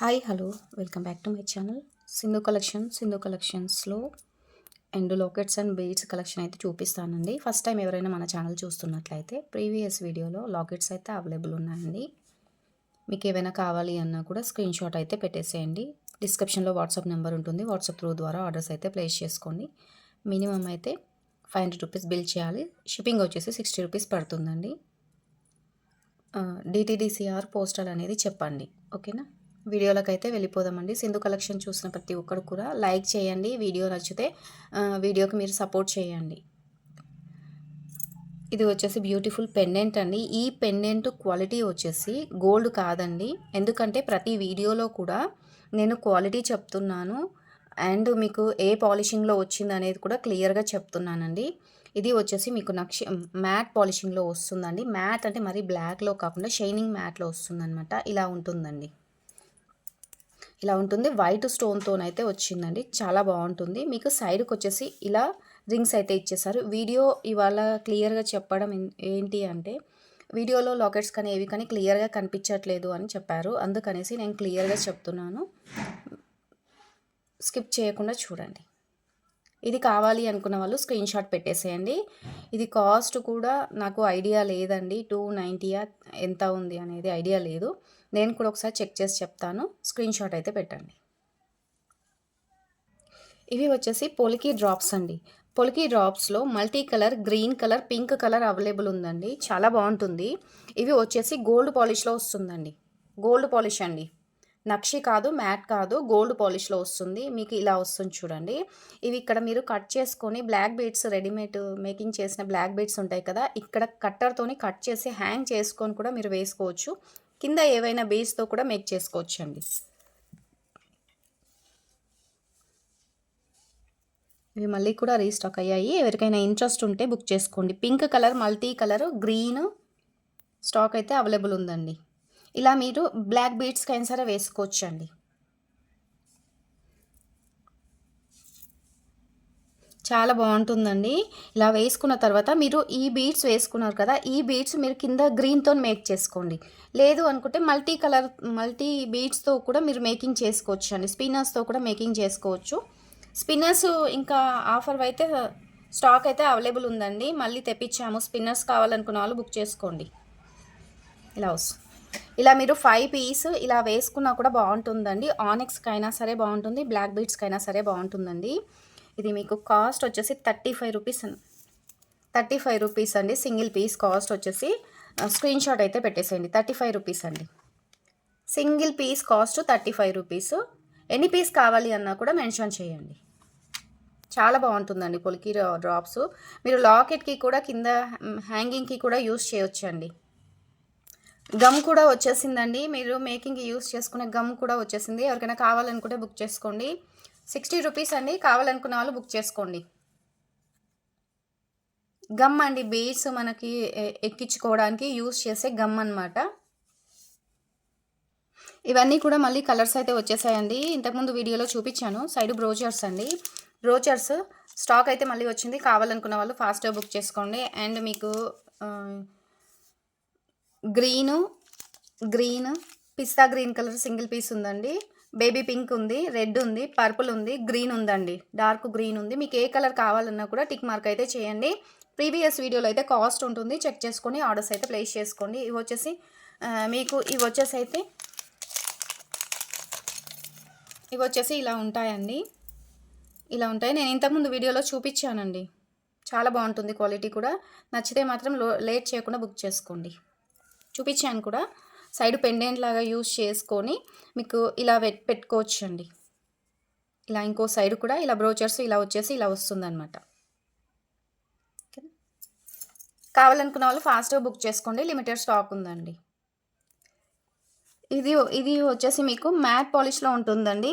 Hi hello. Welcome back to my channel. Sindhu collection Sindhu కలెక్షన్స్లో and lockets and beads collection అయితే చూపిస్తానండి. First time ఎవరైనా మన channel చూస్తున్నట్లయితే ప్రీవియస్ వీడియోలో లాకెట్స్ అయితే అవైలబుల్ ఉన్నాయండి. మీకు ఏమైనా కావాలి అన్నా కూడా స్క్రీన్ షాట్ అయితే పెట్టేసేయండి. డిస్క్రిప్షన్లో వాట్సాప్ నెంబర్ ఉంటుంది. వాట్సాప్ త్రూ ద్వారా ఆర్డర్స్ అయితే ప్లేస్ చేసుకోండి. మినిమం అయితే ఫైవ్ హండ్రెడ్ రూపీస్ బిల్ చేయాలి. షిప్పింగ్ వచ్చేసి సిక్స్టీ రూపీస్ పడుతుందండి. డిటీడీసీఆర్ పోస్టల్ అనేది చెప్పండి. ఓకేనా? వీడియోలకు అయితే వెళ్ళిపోదామండి. సింధు కలెక్షన్ చూసిన ప్రతి ఒక్కరు కూడా లైక్ చేయండి. వీడియో నచ్చితే వీడియోకి మీరు సపోర్ట్ చేయండి. ఇది వచ్చేసి బ్యూటిఫుల్ పెండెంట్ అండి. ఈ పెండెంట్ క్వాలిటీ వచ్చేసి గోల్డ్ కాదండి. ఎందుకంటే ప్రతి వీడియోలో కూడా నేను క్వాలిటీ చెప్తున్నాను. అండ్ మీకు ఏ పాలిషింగ్లో వచ్చింది అనేది కూడా క్లియర్గా చెప్తున్నానండి. ఇది వచ్చేసి మీకు నక్ష మ్యాట్ పాలిషింగ్లో వస్తుందండి. మ్యాట్ అంటే మరి బ్లాక్లో కాకుండా షైనింగ్ మ్యాట్లో వస్తుందన్నమాట. ఇలా ఉంటుందండి. ఇలా ఉంటుంది. వైట్ స్టోన్తోనైతే వచ్చిందండి. చాలా బాగుంటుంది. మీకు సైడ్కి వచ్చేసి ఇలా రింగ్స్ అయితే ఇచ్చేసారు. వీడియో ఇవాళ క్లియర్గా చెప్పడం ఏంటి అంటే వీడియోలో లాకెట్స్ కానీ ఏవి కానీ క్లియర్గా కనిపించట్లేదు అని చెప్పారు. అందుకనేసి నేను క్లియర్గా చెప్తున్నాను. స్కిప్ చేయకుండా చూడండి. ఇది కావాలి అనుకున్న వాళ్ళు స్క్రీన్ షాట్ పెట్టేసేయండి. ఇది కాస్ట్ కూడా నాకు ఐడియా లేదండి. టూ నైంటీయా ఎంత ఉంది అనేది ఐడియా లేదు. నేను కూడా ఒకసారి చెక్ చేసి చెప్తాను. స్క్రీన్ షాట్ అయితే పెట్టండి. ఇవి వచ్చేసి పొలికి డ్రాప్స్ అండి. పొలికి డ్రాప్స్లో multi colour green colour pink colour available ఉందండి. చాలా బాగుంటుంది. ఇవి వచ్చేసి గోల్డ్ పాలిష్లో వస్తుందండి. గోల్డ్ పాలిష్ అండి. నక్షి కాదు మ్యాట్ కాదు గోల్డ్ పాలిష్లో వస్తుంది. మీకు ఇలా వస్తుంది చూడండి. ఇవి ఇక్కడ మీరు కట్ చేసుకొని బ్లాక్ బీడ్స్ రెడీమేడ్ మేకింగ్ చేసిన బ్లాక్ బీడ్స్ ఉంటాయి కదా ఇక్కడ కట్టర్తోని కట్ చేసి హ్యాంగ్ చేసుకొని కూడా మీరు వేసుకోవచ్చు. కింద ఏవైనా బేస్తో కూడా మేక్ చేసుకోవచ్చు అండి ఇవి మళ్ళీ కూడా రీస్టాక్ అయ్యాయి. ఎవరికైనా ఇంట్రెస్ట్ ఉంటే బుక్ చేసుకోండి. Pink colour multi colour green stock అయితే అవైలబుల్ ఉందండి. ఇలా మీరు బ్లాక్ బీడ్స్కి అయినా సరే వేసుకోవచ్చు చాలా బాగుంటుందండి. ఇలా వేసుకున్న తర్వాత మీరు ఈ బీడ్స్ వేసుకున్నారు కదా ఈ బీడ్స్ మీరు కింద గ్రీన్తో మేక్ చేసుకోండి. లేదు అనుకుంటే మల్టీ కలర్ మల్టీ బీడ్స్తో కూడా మీరు మేకింగ్ చేసుకోవచ్చు అండి. స్పిన్నర్స్తో కూడా మేకింగ్ చేసుకోవచ్చు. స్పిన్నర్స్ ఇంకా ఆఫర్ అయితే స్టాక్ అయితే అవైలబుల్ ఉందండి. మళ్ళీ తెప్పించాము. స్పిన్నర్స్ కావాలనుకున్న వాళ్ళు బుక్ చేసుకోండి. ఇలా వస్తుంది ఇలా మీరు ఫైవ్ పీస్ ఇలా వేసుకున్నా కూడా బాగుంటుందండి. ఆనెక్స్కి అయినా సరే బాగుంటుంది. బ్లాక్ బీడ్స్కి అయినా సరే బాగుంటుందండి. ఇది మీకు కాస్ట్ వచ్చేసి thirty five rupees thirty five rupees అండి. సింగిల్ పీస్ కాస్ట్ వచ్చేసి స్క్రీన్ షాట్ అయితే పెట్టేసేయండి. థర్టీ ఫైవ్ రూపీస్ అండి. Single piece cost thirty five rupees. ఎన్ని పీస్ కావాలి అన్నా కూడా మెన్షన్ చేయండి. చాలా బాగుంటుందండి పొలికి డ్రాప్స్ మీరు లాకెట్కి కూడా కింద హ్యాంగింగ్కి కూడా యూస్ చేయొచ్చండి. గమ్ కూడా వచ్చేసిందండి. మీరు మేకింగ్కి యూస్ చేసుకునే గమ్ కూడా వచ్చేసింది. ఎవరికైనా కావాలనుకుంటే బుక్ చేసుకోండి. సిక్స్టీ రూపీస్ అండి. కావాలనుకున్న వాళ్ళు బుక్ చేసుకోండి. గమ్ అండి. బీడ్స్ మనకి ఎక్కించుకోవడానికి యూస్ చేసే గమ్ అనమాట ఇవన్నీ కూడా మళ్ళీ కలర్స్ అయితే వచ్చేసాయండి. ఇంతకుముందు వీడియోలో చూపించాను. సైడ్ బ్రోచర్స్ అండి. బ్రోచర్స్ స్టాక్ అయితే మళ్ళీ వచ్చింది. కావాలనుకున్న వాళ్ళు ఫాస్ట్గా బుక్ చేసుకోండి. అండ్ మీకు గ్రీను గ్రీన్ పిస్తా గ్రీన్ కలర్ సింగిల్ పీస్ ఉందండి. బేబీ పింక్ ఉంది రెడ్ ఉంది పర్పుల్ ఉంది గ్రీన్ ఉందండి. డార్క్ గ్రీన్ ఉంది. మీకు ఏ కలర్ కావాలన్నా కూడా టిక్ మార్క్ అయితే చేయండి. ప్రీవియస్ వీడియోలో అయితే కాస్ట్ ఉంటుంది. చెక్ చేసుకొని ఆర్డర్స్ అయితే ప్లేస్ చేసుకోండి. ఇవి వచ్చేసి మీకు ఇవి వచ్చేసి అయితే ఇవి వచ్చేసి ఇలా ఉంటాయండి. ఇలా ఉంటాయి. నేను ఇంతకుముందు వీడియోలో చూపించానండి. చాలా బాగుంటుంది క్వాలిటీ కూడా. నచ్చితే మాత్రం లేట్ చేయకుండా బుక్ చేసుకోండి. చూపించాను కూడా. సైడ్ పెండెంట్ లాగా యూజ్ చేసుకొని మీకు ఇలా పెట్టుకోవచ్చు అండి ఇలా ఇంకో సైడ్ కూడా ఇలా బ్రోచర్స్ ఇలా వచ్చేసి ఇలా వస్తుందన్నమాట. కావాలనుకున్న వాళ్ళు ఫాస్ట్గా బుక్ చేసుకోండి. లిమిటెడ్ స్టాక్ ఉందండి. ఇది ఇది వచ్చేసి మీకు మ్యాట్ పాలిష్లో ఉంటుందండి.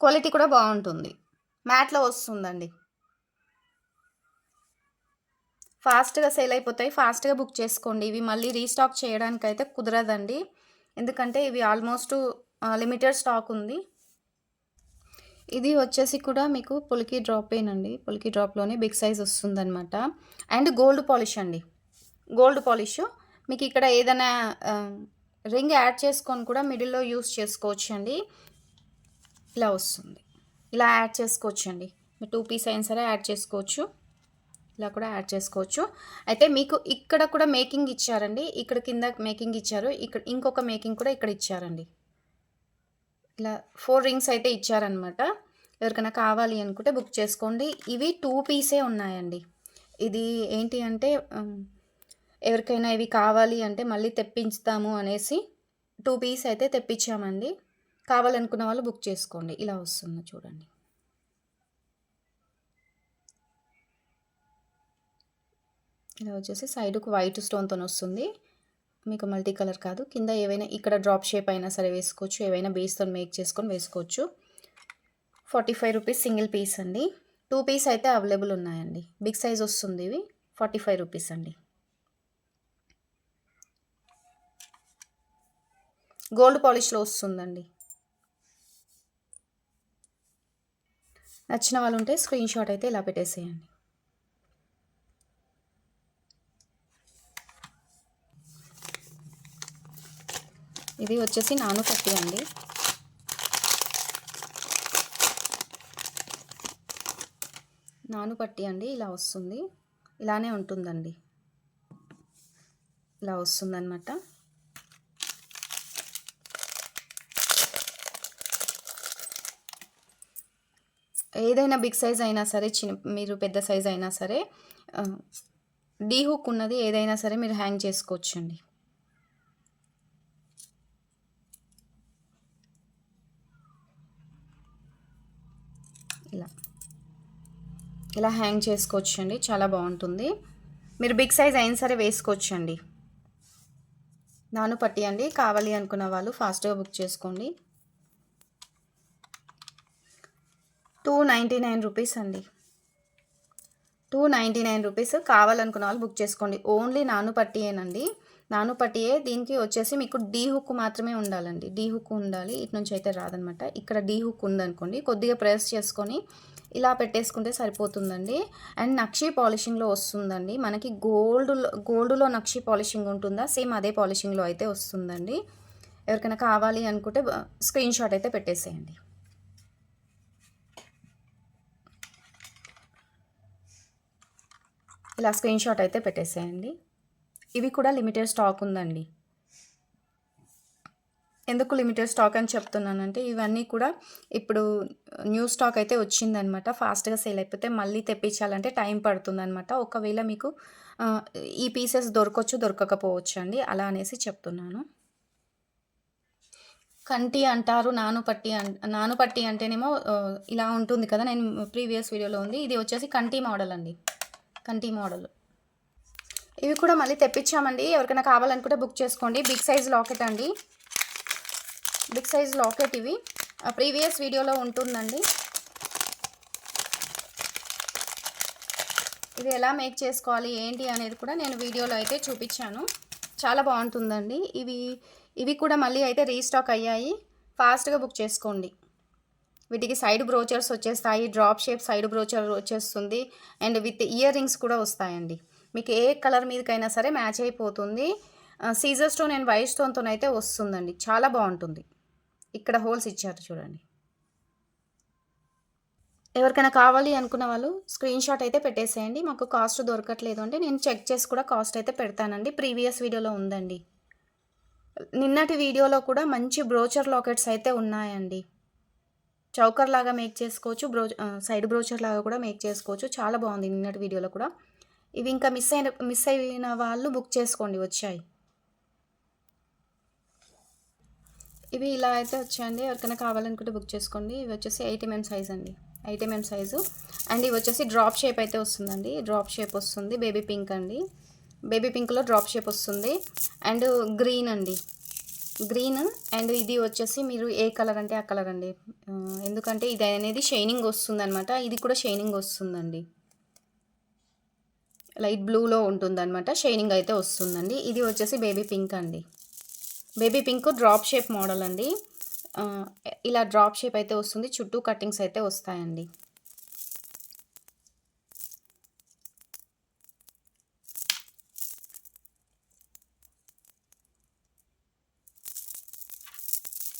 క్వాలిటీ కూడా బాగుంటుంది. మ్యాట్లో వస్తుందండి. ఫాస్ట్గా సేల్ అయిపోతాయి. ఫాస్ట్గా బుక్ చేసుకోండి. ఇవి మళ్ళీ రీస్టాక్ చేయడానికి అయితే కుదరదండి. ఎందుకంటే ఇవి ఆల్మోస్ట్ లిమిటెడ్ స్టాక్ ఉంది. ఇది వచ్చేసి కూడా మీకు పులికి డ్రాపేనండి పులికి డ్రాప్లోనే బిగ్ సైజ్ వస్తుందన్నమాట. అండ్ గోల్డ్ పాలిష్ అండి. గోల్డ్ పాలిష్ మీకు ఇక్కడ ఏదైనా రింగ్ యాడ్ చేసుకొని కూడా మిడిల్లో యూస్ చేసుకోవచ్చు అండి ఇలా వస్తుంది. ఇలా యాడ్ చేసుకోవచ్చు అండి మీరు టూ పీస్ అయినా సరే యాడ్ చేసుకోవచ్చు. ఇలా కూడా యాడ్ చేసుకోవచ్చు. అయితే మీకు ఇక్కడ కూడా మేకింగ్ ఇచ్చారండి. ఇక్కడ కింద మేకింగ్ ఇచ్చారు. ఇక్కడ ఇంకొక మేకింగ్ కూడా ఇక్కడ ఇచ్చారండి. ఇలా ఫోర్ రింగ్స్ అయితే ఇచ్చారనమాట ఎవరికైనా కావాలి అనుకుంటే బుక్ చేసుకోండి. ఇవి టూ పీసే ఉన్నాయండి. ఇది ఏంటి అంటే ఎవరికైనా ఇవి కావాలి అంటే మళ్ళీ తెప్పించుతాము అనేసి టూ పీస్ అయితే తెప్పించామండి. కావాలనుకున్న వాళ్ళు బుక్ చేసుకోండి. ఇలా వస్తుంది చూడండి. ఇలా వచ్చేసి సైడ్కు వైట్ స్టోన్తో వస్తుంది. మీకు మల్టీ కలర్ కాదు. కింద ఏవైనా ఇక్కడ డ్రాప్ షేప్ అయినా సరే వేసుకోవచ్చు. ఏవైనా బేస్తో మేక్ చేసుకొని వేసుకోవచ్చు. Forty five rupees single piece అండి. టూ పీస్ అయితే అవైలబుల్ ఉన్నాయండి. బిగ్ సైజ్ వస్తుంది ఇవి. ఫార్టీ ఫైవ్ రూపీస్ అండి. గోల్డ్ పాలిష్లో వస్తుందండి. నచ్చిన వాళ్ళు ఉంటే స్క్రీన్ షాట్ అయితే ఇలా పెట్టేసేయండి. ఇది వచ్చేసి నాను పట్టి అండి. నాను పట్టి అండి ఇలా వస్తుంది. ఇలానే ఉంటుందండి. ఇలా వస్తుందన్నమాట. ఏదైనా బిగ్ సైజ్ అయినా సరే చిన్న మీరు పెద్ద సైజ్ అయినా సరే డీ హుక్ ఉన్నది ఏదైనా సరే మీరు హ్యాంగ్ చేసుకోవచ్చండి. ఇలా. ఇలా హ్యాంగ్ చేసుకోవచ్చండి. చాలా బాగుంటుంది. మీరు బిగ్ సైజ్ అయినా సరే వేసుకోవచ్చండి. నాను పట్టి అండి. కావాలి అనుకున్న వాళ్ళు ఫాస్ట్గా బుక్ చేసుకోండి. టూ నైంటీ నైన్ రూపీస్ అండి. టూ నైంటీ నైన్ రూపీస్ కావాలనుకున్న వాళ్ళు బుక్ చేసుకోండి. ఓన్లీ నాను పట్టియేనండి నాను పట్టియే దీనికి వచ్చేసి మీకు డీ హుక్ మాత్రమే ఉండాలండి. డీ హుక్ ఉండాలి ఇటు నుంచి అయితే రాదనమాట. ఇక్కడ డీ హుక్ ఉందనుకోండి కొద్దిగా ప్రెస్ చేసుకొని ఇలా పెట్టేసుకుంటే సరిపోతుందండి. అండ్ నక్షి పాలిషింగ్లో వస్తుందండి. మనకి గోల్డ్ గోల్డ్లో నక్షి పాలిషింగ్ ఉంటుందా? సేమ్ అదే పాలిషింగ్లో అయితే వస్తుందండి. ఎవరికైనా కావాలి అనుకుంటే స్క్రీన్ షాట్ అయితే పెట్టేసేయండి. ఇలా స్క్రీన్ షాట్ అయితే పెట్టేసేయండి. ఇవి కూడా లిమిటెడ్ స్టాక్ ఉందండి. ఎందుకు లిమిటెడ్ స్టాక్ అని చెప్తున్నానంటే ఇవన్నీ కూడా ఇప్పుడు uh, న్యూ స్టాక్ అయితే వచ్చిందనమాట. ఫాస్ట్గా సేల్ అయిపోతే మళ్ళీ తెప్పించాలంటే టైం పడుతుందనమాట. ఒకవేళ మీకు uh, ఈ పీసెస్ దొరకవచ్చు దొరకకపోవచ్చు అండి అలా అనేసి చెప్తున్నాను. కంటి అంటారు నానుపట్టి అన్ నానుపట్టి అంటేనేమో uh, ఇలా ఉంటుంది కదా నేను ప్రీవియస్ వీడియోలో ఉంది. ఇది వచ్చేసి కంటి మోడల్ అండి. కంటి మోడల్. ఇవి కూడా మళ్ళీ తెప్పించామండి. ఎవరికైనా కావాలనుకుంటే బుక్ చేసుకోండి. బిగ్ సైజ్ లాకెట్ అండి. బిగ్ సైజ్ లాకెట్ ఇవి. ప్రీవియస్ వీడియోలో ఉంటుందండి. ఇది ఎలా మేక్ చేసుకోవాలి ఏంటి అనేది కూడా నేను వీడియోలో అయితే చూపించాను. చాలా బాగుంటుందండి. ఇవి ఇవి కూడా మళ్ళీ అయితే రీస్టాక్ అయ్యాయి. ఫాస్ట్గా బుక్ చేసుకోండి. వీటికి సైడ్ బ్రోచర్స్ వచ్చేస్తాయి. డ్రాప్ షేప్ సైడ్ బ్రోచర్ వచ్చేస్తుంది. అండ్ విత్ ఇయర్ రింగ్స్ కూడా వస్తాయండి. మీకు ఏ కలర్ మీదకైనా సరే మ్యాచ్ అయిపోతుంది. సీజర్ స్టోన్ అండ్ వైట్ స్టోన్తో అయితే వస్తుందండి. చాలా బాగుంటుంది. ఇక్కడ హోల్స్ ఇచ్చారు చూడండి. ఎవరికైనా కావాలి అనుకున్న వాళ్ళు స్క్రీన్ షాట్ అయితే పెట్టేసేయండి. మాకు కాస్ట్ దొరకట్లేదు అంటే నేను చెక్ చేసి కూడా కాస్ట్ అయితే పెడతానండి. ప్రీవియస్ వీడియోలో ఉందండి. నిన్నటి వీడియోలో కూడా మంచి బ్రోచర్ లాకెట్స్ అయితే ఉన్నాయండి. చౌకర్ లాగా మేక్ చేసుకోవచ్చు బ్రో సైడ్ బ్రోచర్ లాగా కూడా మేక్ చేసుకోవచ్చు. చాలా బాగుంది నిన్నటి వీడియోలో కూడా. ఇవి ఇంకా మిస్ అయిన మిస్ అయిన వాళ్ళు బుక్ చేసుకోండి వచ్చాయి. ఇవి ఇలా అయితే వచ్చాయండి. ఎవరికైనా కావాలనుకుంటే బుక్ చేసుకోండి. ఇవి వచ్చేసి ఎయిట్ ఎంఎం సైజ్ అండి. Eight mm size. అండ్ ఇవి వచ్చేసి డ్రాప్ షేప్ అయితే వస్తుందండి. డ్రాప్ షేప్ వస్తుంది. బేబీ పింక్ అండి. బేబీ పింక్లో డ్రాప్ షేప్ వస్తుంది. అండ్ గ్రీన్ అండి. గ్రీన్ అండ్ ఇది వచ్చేసి మీరు ఏ కలర్ అంటే ఆ కలర్ అండి. ఎందుకంటే ఇది అనేది షైనింగ్ వస్తుంది అనమాట ఇది కూడా షైనింగ్ వస్తుందండి. లైట్ బ్లూలో ఉంటుందన్నమాట. షైనింగ్ అయితే వస్తుందండి. ఇది వచ్చేసి బేబీ పింక్ అండి. Baby pink drop shape model అండి. ఇలా డ్రాప్ షేప్ అయితే వస్తుంది. చుట్టూ కటింగ్స్ అయితే వస్తాయండి.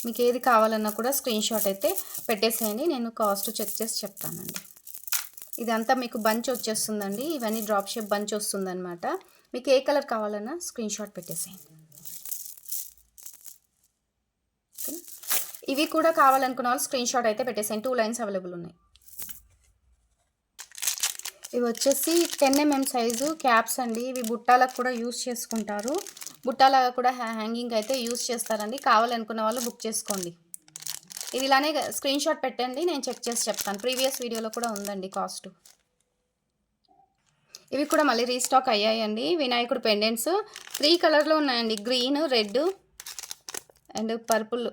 మీకు ఏది కావాలన్నా కూడా స్క్రీన్ షాట్ అయితే పెట్టేసేయండి. నేను కాస్ట్ చెక్ చేసి చెప్తానండి. ఇదంతా మీకు బంచ్ వచ్చేస్తుందండి. ఇవన్నీ డ్రాప్ షేప్ బంచ్ వస్తుందన్నమాట. మీకు ఏ కలర్ కావాలన్నా స్క్రీన్ షాట్ పెట్టేసేయండి. ఇవి కూడా కావాలనుకున్న వాళ్ళు స్క్రీన్ షాట్ అయితే పెట్టేసేయండి. టూ లైన్స్ అవైలబుల్ ఉన్నాయి. ఇవి వచ్చేసి టెన్ ఎంఎం సైజు క్యాప్స్ అండి. ఇవి బుట్టాలకు కూడా యూస్ చేసుకుంటారు. బుట్టాలాగా కూడా హ్యాంగింగ్ అయితే యూస్ చేస్తారండి. కావాలనుకున్న వాళ్ళు బుక్ చేసుకోండి. ఇది ఇలానే స్క్రీన్ షాట్ పెట్టండి నేను చెక్ చేసి చెప్తాను. ప్రీవియస్ వీడియోలో కూడా ఉందండి కాస్ట్ ఇవి కూడా మళ్ళీ రీస్టాక్ అయ్యాయండి. వినాయకుడు పెండెంట్స్ త్రీ కలర్లో ఉన్నాయండి. Green red and purple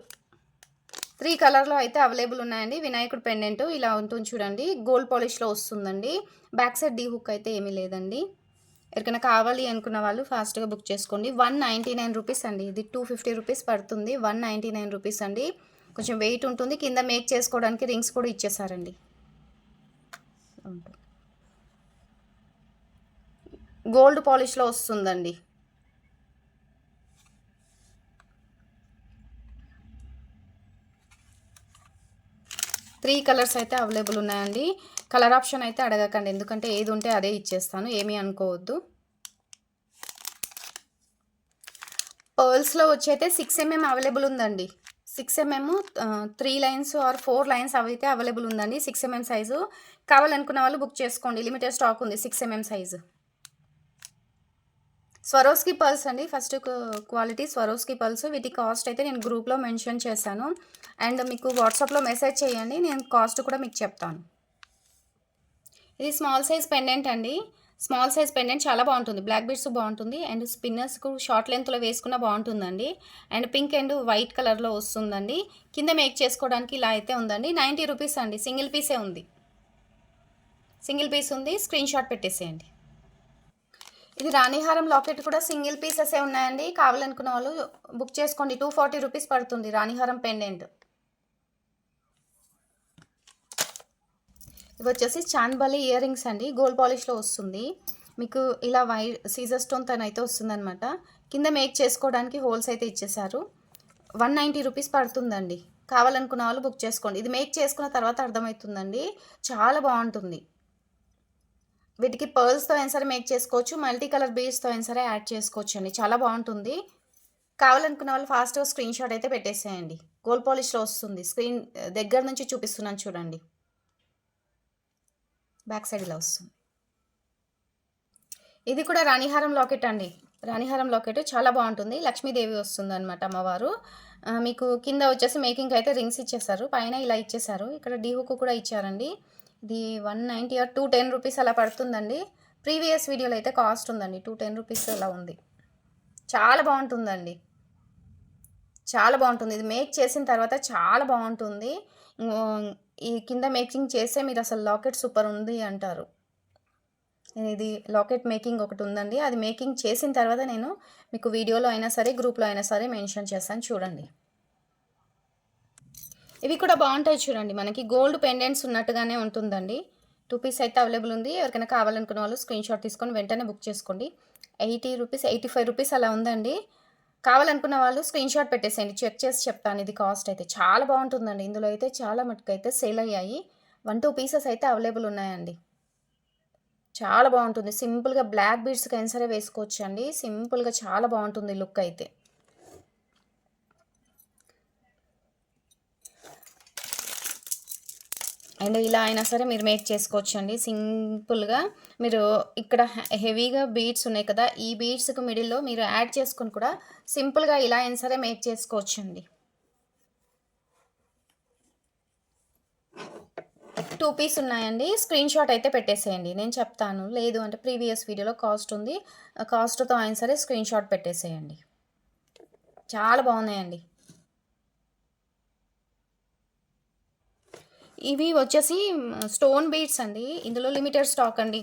three కలర్లో అయితే అవైలబుల్ ఉన్నాయండి. వినాయకుడు పెండెంట్ ఇలా ఉంటుంది చూడండి. గోల్డ్ పాలిష్లో వస్తుందండి. బ్యాక్ సైడ్ డీ హుక్ అయితే ఏమీ లేదండి. ఎవరికైనా కావాలి అనుకున్న వాళ్ళు ఫాస్ట్గా బుక్ చేసుకోండి. వన్ నైంటీ నైన్ రూపీస్ అండి. ఇది టూ ఫిఫ్టీ రూపీస్ పడుతుంది. వన్ నైంటీ నైన్ రూపీస్ అండి. కొంచెం వెయిట్ ఉంటుంది. కింద మేక్ చేసుకోవడానికి రింగ్స్ కూడా ఇచ్చేసారండి. గోల్డ్ పాలిష్లో వస్తుందండి. త్రీ కలర్స్ అయితే అవైలబుల్ ఉన్నాయండి. కలర్ ఆప్షన్ అయితే అడగకండి. ఎందుకంటే ఏది ఉంటే అదే ఇచ్చేస్తాను. ఏమీ అనుకోవద్దు. పర్ల్స్లో వచ్చి అయితే సిక్స్ ఎంఎం అవైలబుల్ ఉందండి. Six mm three lines or four lines అవి అయితే అవైలబుల్ ఉందండి. సిక్స్ ఎంఎం సైజు కావాలనుకున్న వాళ్ళు బుక్ చేసుకోండి. లిమిటెడ్ స్టాక్ ఉంది six MM size Swarovski pearls అండి. ఫస్ట్ క్వాలిటీ స్వరోస్కి పర్ల్స్ వీటి కాస్ట్ అయితే నేను గ్రూప్లో మెన్షన్ చేశాను. అండ్ మీకు వాట్సాప్లో మెసేజ్ చేయండి. నేను కాస్ట్ కూడా మీకు చెప్తాను. ఇది స్మాల్ సైజ్ పెండెంట్ అండి. స్మాల్ సైజ్ పెండెంట్ చాలా బాగుంటుంది. బ్లాక్ బీడ్స్ బాగుంటుంది. అండ్ స్పిన్నర్స్కు షార్ట్ లెంత్లో వేసుకున్న బాగుంటుందండి. అండ్ పింక్ అండ్ వైట్ కలర్లో వస్తుందండి. కింద మేక్ చేసుకోవడానికి ఇలా అయితే ఉందండి. నైంటీ రూపీస్ అండి. సింగిల్ పీసే ఉంది. సింగిల్ పీస్ ఉంది. స్క్రీన్ షాట్ పెట్టేసేయండి. ఇది రాణిహారం లాకెట్ కూడా సింగిల్ పీసెసే ఉన్నాయండి. కావాలనుకున్న వాళ్ళు బుక్ చేసుకోండి. టూ ఫార్టీ రూపీస్ పడుతుంది రాణిహారం పెండెంట్ ఇవి వచ్చేసి చాన్బలి ఇయర్ రింగ్స్ అండి. గోల్డ్ పాలిష్లో వస్తుంది. మీకు ఇలా వై సీజర్ స్టోన్ తన అయితే వస్తుందనమాట కింద మేక్ చేసుకోవడానికి హోల్స్ అయితే ఇచ్చేసారు వన్ నైంటీ రూపీస్ పడుతుందండి. కావాలనుకున్న వాళ్ళు బుక్ చేసుకోండి. ఇది మేక్ చేసుకున్న తర్వాత అర్థమవుతుందండి. చాలా బాగుంటుంది. వీటికి పర్ల్స్తో అయినా సరే మేక్ చేసుకోవచ్చు. మల్టీ కలర్ బీడ్స్తో అయినా సరే యాడ్ చేసుకోవచ్చు అండి చాలా బాగుంటుంది. కావాలనుకున్న వాళ్ళు ఫాస్ట్గా స్క్రీన్ షాట్ అయితే పెట్టేసేయండి. గోల్డ్ పాలిష్లో వస్తుంది. స్క్రీన్ దగ్గర నుంచి చూపిస్తున్నాను చూడండి. బ్యాక్ సైడ్ ఇలా వస్తుంది. ఇది కూడా రాణిహారం లాకెట్ అండి. రాణిహారం లాకెట్ చాలా బాగుంటుంది. లక్ష్మీదేవి వస్తుంది అనమాట అమ్మవారు మీకు కింద వచ్చేసి మేకింగ్ అయితే రింగ్స్ ఇచ్చేసారు పైన ఇలా ఇచ్చేసారు ఇక్కడ డీహుక్ కూడా ఇచ్చారండి. ఇది one ninety or two ten rupees అలా పడుతుందండి. ప్రీవియస్ వీడియోలో అయితే కాస్ట్ ఉందండి. టూ టెన్ రూపీస్ అలా ఉంది. చాలా బాగుంటుందండి. చాలా బాగుంటుంది. ఇది మేక్ చేసిన తర్వాత చాలా బాగుంటుంది. ఈ కింద మేకింగ్ చేస్తే మీరు అసలు లాకెట్ సూపర్ ఉంది అంటారు. నేను ఇది లాకెట్ మేకింగ్ ఒకటి ఉందండి. అది మేకింగ్ చేసిన తర్వాత నేను మీకు వీడియోలో అయినా సరే గ్రూప్లో అయినా సరే మెన్షన్ చేస్తాను చూడండి. ఇవి కూడా బాగుంటాయి చూడండి. మనకి గోల్డ్ పెండెంట్స్ ఉన్నట్టుగానే ఉంటుందండి. టూ పీస్ అయితే అవైలబుల్ ఉంది. ఎవరికైనా కావాలనుకున్న వాళ్ళు స్క్రీన్ షాట్ తీసుకొని వెంటనే బుక్ చేసుకోండి. Eighty rupees eighty five rupees అలా ఉందండి. కావాలనుకున్న వాళ్ళు స్క్రీన్ షాట్ పెట్టేసేయండి. చెక్ చేసి చెప్తాను. ఇది కాస్ట్ అయితే చాలా బాగుంటుందండి. ఇందులో అయితే చాలా మటుకు అయితే సేల్ అయ్యాయి. వన్ టూ పీసెస్ అయితే అవైలబుల్ ఉన్నాయండి. చాలా బాగుంటుంది. సింపుల్గా బ్లాక్ బీడ్స్కి కైనా సరే వేసుకోవచ్చు అండి సింపుల్గా చాలా బాగుంటుంది లుక్ అయితే. అండ్ ఇలా అయినా సరే మీరు మేక్ చేసుకోవచ్చు అండి సింపుల్గా మీరు ఇక్కడ హెవీగా బీడ్స్ ఉన్నాయి కదా ఈ బీడ్స్కి మిడిల్లో మీరు యాడ్ చేసుకొని కూడా సింపుల్గా ఇలా అయినా సరే మేక్ చేసుకోవచ్చు అండి టూ పీస్ ఉన్నాయండి. స్క్రీన్ షాట్ అయితే పెట్టేసేయండి. నేను చెప్తాను. లేదు అంటే ప్రీవియస్ వీడియోలో కాస్ట్ ఉంది. ఆ కాస్ట్తో అయినా సరే స్క్రీన్ షాట్ పెట్టేసేయండి. చాలా బాగున్నాయండి. ఇవి వచ్చేసి స్టోన్ బీడ్స్ అండి. ఇందులో లిమిటెడ్ స్టాక్ అండి.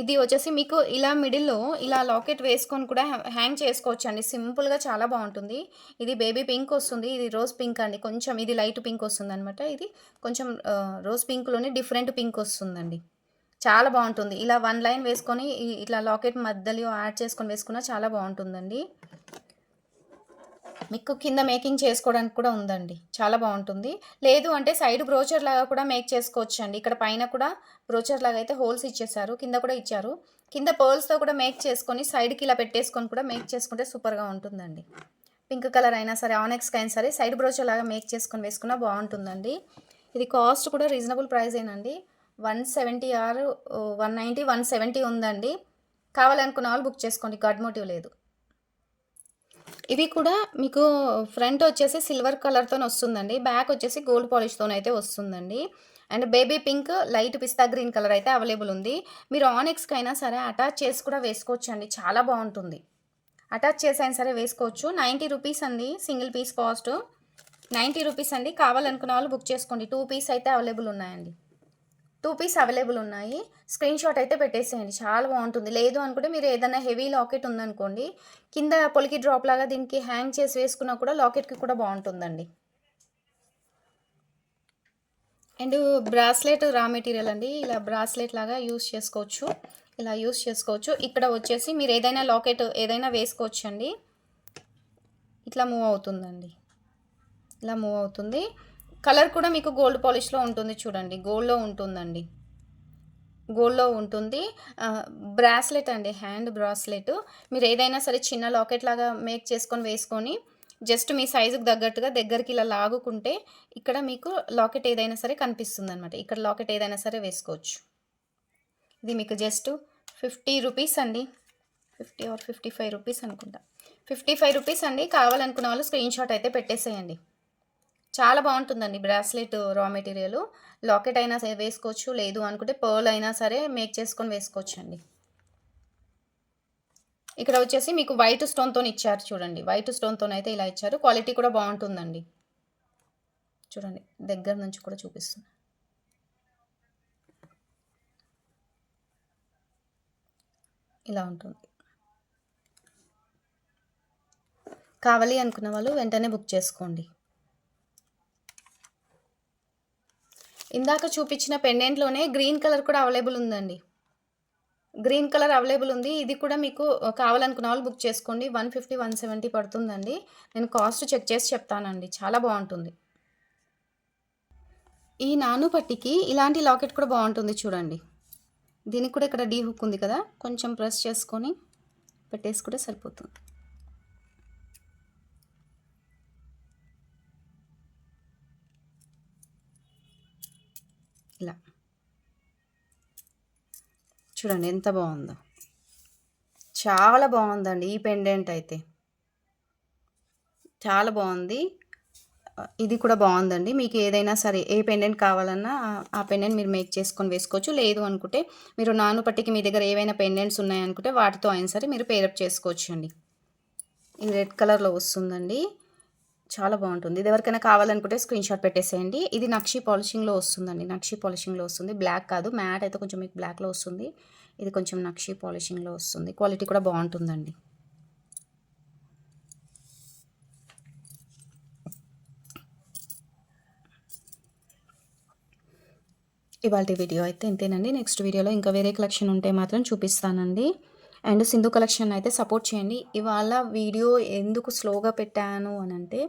ఇది వచ్చేసి మీకు ఇలా మిడిల్లో ఇలా లాకెట్ వేసుకొని కూడా హ్యాంగ్ చేసుకోవచ్చు అండి సింపుల్గా చాలా బాగుంటుంది. ఇది బేబీ పింక్ వస్తుంది. ఇది రోజ్ పింక్ అండి. కొంచెం ఇది లైట్ పింక్ వస్తుంది అనమాట ఇది కొంచెం రోజ్ పింక్లోనే డిఫరెంట్ పింక్ వస్తుందండి. చాలా బాగుంటుంది. ఇలా వన్ లైన్ వేసుకొని ఇట్లా లాకెట్ మధ్యలో యాడ్ చేసుకొని వేసుకున్నా చాలా బాగుంటుందండి. మీకు కింద మేకింగ్ చేసుకోవడానికి కూడా ఉందండి. చాలా బాగుంటుంది. లేదు అంటే సైడ్ బ్రోచర్ లాగా కూడా మేక్ చేసుకోవచ్చు అండి ఇక్కడ పైన కూడా బ్రోచర్ లాగా అయితే హోల్స్ ఇచ్చేసారు కింద కూడా ఇచ్చారు. కింద పర్ల్స్తో కూడా మేక్ చేసుకొని సైడ్కి ఇలా పెట్టేసుకొని కూడా మేక్ చేసుకుంటే సూపర్గా ఉంటుందండి. పింక్ కలర్ అయినా సరే ఆనెక్స్కి అయినా సరే సైడ్ బ్రోచర్ లాగా మేక్ చేసుకొని వేసుకున్నా బాగుంటుందండి. ఇది కాస్ట్ కూడా reasonable ప్రైజేనండి one seventy or one ninety one seventy ఉందండి. కావాలనుకున్న వాళ్ళు బుక్ చేసుకోండి. గడ్ మోటివ్ లేదు. ఇవి కూడా మీకు ఫ్రంట్ వచ్చేసి సిల్వర్ కలర్తో వస్తుందండి. బ్యాక్ వచ్చేసి గోల్డ్ పాలిష్తో అయితే వస్తుందండి. And baby pink light pista green colour అయితే అవైలబుల్ ఉంది. మీరు ఆనెక్స్కి అయినా సరే అటాచ్ చేసి కూడా వేసుకోవచ్చు అండి చాలా బాగుంటుంది. అటాచ్ చేసి అయినా సరే వేసుకోవచ్చు. నైంటీ రూపీస్ అండి single piece cost. Ninety rupees అండి. కావాలనుకున్న వాళ్ళు బుక్ చేసుకోండి. టూ పీస్ అయితే అవైలబుల్ ఉన్నాయండి. టూ పీస్ అవైలబుల్ ఉన్నాయి. స్క్రీన్ షాట్ అయితే పెట్టేసేయండి. చాలా బాగుంటుంది. లేదు అనుకుంటే మీరు ఏదైనా హెవీ లాకెట్ ఉందనుకోండి కింద పొలికి డ్రాప్ లాగా దీనికి హ్యాంగ్ చేసి వేసుకున్నా కూడా లాకెట్కి కూడా బాగుంటుందండి. అండ్ బ్రాస్లెట్ రా మెటీరియల్ అండి. ఇలా బ్రాస్లెట్ లాగా యూస్ చేసుకోవచ్చు. ఇలా యూస్ చేసుకోవచ్చు. ఇక్కడ వచ్చేసి మీరు ఏదైనా లాకెట్ ఏదైనా వేసుకోవచ్చు అండి ఇట్లా మూవ్ అవుతుందండి. ఇలా మూవ్ అవుతుంది. కలర్ కూడా మీకు గోల్డ్ పాలిష్లో ఉంటుంది చూడండి. గోల్డ్లో ఉంటుందండి. గోల్డ్లో ఉంటుంది. బ్రాస్లెట్ అండి. Hand bracelet. మీరు ఏదైనా సరే చిన్న లాకెట్ లాగా మేక్ చేసుకొని వేసుకొని జస్ట్ మీ సైజుకి తగ్గట్టుగా దగ్గరికి ఇలా లాగుకుంటే ఇక్కడ మీకు లాకెట్ ఏదైనా సరే కనిపిస్తుంది అనమాట ఇక్కడ లాకెట్ ఏదైనా సరే వేసుకోవచ్చు. ఇది మీకు జస్ట్ ఫిఫ్టీ రూపీస్ అండి. Fifty or fifty five rupees అనుకుంటా. ఫిఫ్టీ ఫైవ్ రూపీస్ అండి. కావాలనుకున్న వాళ్ళు స్క్రీన్ షాట్ అయితే పెట్టేసేయండి. చాలా బాగుంటుందండి బ్రాస్లెట్ రా మెటీరియల్. లాకెట్ అయినా సరే వేసుకోవచ్చు లేదు అనుకుంటే పర్ల్ అయినా సరే మేక్ చేసుకొని వేసుకోవచ్చు అండి ఇక్కడ వచ్చేసి మీకు వైట్ స్టోన్తో ఇచ్చారు చూడండి. వైట్ స్టోన్తో అయితే ఇలా ఇచ్చారు. క్వాలిటీ కూడా బాగుంటుందండి. చూడండి దగ్గర నుంచి కూడా చూపిస్తుంది ఇలా ఉంటుంది. కావాలి అనుకున్న వాళ్ళు వెంటనే బుక్ చేసుకోండి. ఇందాక చూపించిన పెండెంట్లోనే గ్రీన్ కలర్ కూడా అవైలబుల్ ఉందండి. గ్రీన్ కలర్ అవైలబుల్ ఉంది. ఇది కూడా మీకు కావాలనుకున్న వాళ్ళు బుక్ చేసుకోండి. వన్ ఫిఫ్టీ వన్ సెవెంటీ పడుతుందండి. నేను కాస్ట్ చెక్ చేసి చెప్తానండి. చాలా బాగుంటుంది. ఈ నాను పట్టికి ఇలాంటి లాకెట్ కూడా బాగుంటుంది చూడండి. దీనికి కూడా ఇక్కడ డీ హుక్ ఉంది కదా. కొంచెం ప్రెస్ చేసుకొని పెట్టేసుకుంటే సరిపోతుంది. ఇలా చూడండి ఎంత బాగుందో. చాలా బాగుందండి ఈ పెండెంట్ అయితే. చాలా బాగుంది. ఇది కూడా బాగుందండి. మీకు ఏదైనా సరే ఏ పెండెంట్ కావాలన్నా ఆ పెండెంట్ మీరు మేక్ చేసుకొని వేసుకోవచ్చు. లేదు అనుకుంటే మీరు నానుపట్టికి మీ దగ్గర ఏవైనా పెండెంట్స్ ఉన్నాయనుకుంటే వాటితో అయినా సరే మీరు పేరప్ చేసుకోవచ్చు అండి ఇది రెడ్ కలర్లో వస్తుందండి. చాలా బాగుంటుంది. ఇది ఎవరికైనా కావాలనుకుంటే స్క్రీన్ షాట్ పెట్టేసేయండి. ఇది నక్షి పాలిషింగ్లో వస్తుందండి. నక్షి పాలిషింగ్లో వస్తుంది. బ్లాక్ కాదు మ్యాట్ అయితే కొంచెం మీకు బ్లాక్లో వస్తుంది. ఇది కొంచెం నక్షి పాలిషింగ్లో వస్తుంది. క్వాలిటీ కూడా బాగుంటుందండి. ఇవాళ వీడియో అయితే ఇంతేనండి. నెక్స్ట్ వీడియోలో ఇంకా వేరే కలెక్షన్ ఉంటే మాత్రం చూపిస్తానండి. అండ్ సింధు కలెక్షన్ అయితే సపోర్ట్ చేయండి. ఇవాళ వీడియో ఎందుకు స్లోగా పెట్టాను అని అంటే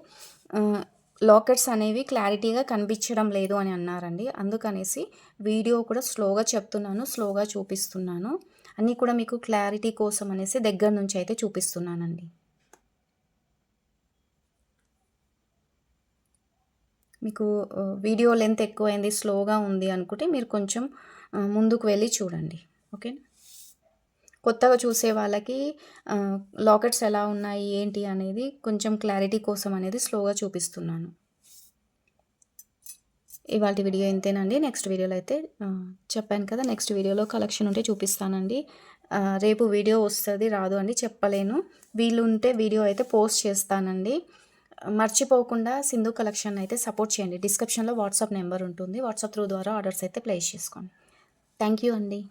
లాకెట్స్ అనేవి క్లారిటీగా కనిపించడం లేదు అని అన్నారండి. అందుకనేసి వీడియో కూడా స్లోగా చెప్తున్నాను స్లోగా చూపిస్తున్నాను. అన్నీ కూడా మీకు క్లారిటీ కోసం అనేసి దగ్గర నుంచి అయితే చూపిస్తున్నానండి. మీకు వీడియో లెంత్ ఎక్కువైంది స్లోగా ఉంది అనుకుంటే మీరు కొంచెం ముందుకు వెళ్ళి చూడండి. ఓకేనా? కొత్తగా చూసే వాళ్ళకి లాకెట్స్ ఎలా ఉన్నాయి ఏంటి అనేది కొంచెం క్లారిటీ కోసం అనేది స్లోగా చూపిస్తున్నాను. ఇవాళ వీడియో ఇంతేనండి. నెక్స్ట్ వీడియోలో అయితే చెప్పాను కదా నెక్స్ట్ వీడియోలో కలెక్షన్ ఉంటే చూపిస్తానండి. రేపు వీడియో వస్తుంది రాదు అని చెప్పలేను. వీళ్ళు ఉంటే వీడియో అయితే పోస్ట్ చేస్తానండి. మర్చిపోకుండా సింధు కలెక్షన్ అయితే సపోర్ట్ చేయండి. డిస్క్రిప్షన్లో వాట్సాప్ నెంబర్ ఉంటుంది. వాట్సాప్ త్రూ ద్వారా ఆర్డర్స్ అయితే ప్లేస్ చేసుకోండి. థ్యాంక్ యూ అండి.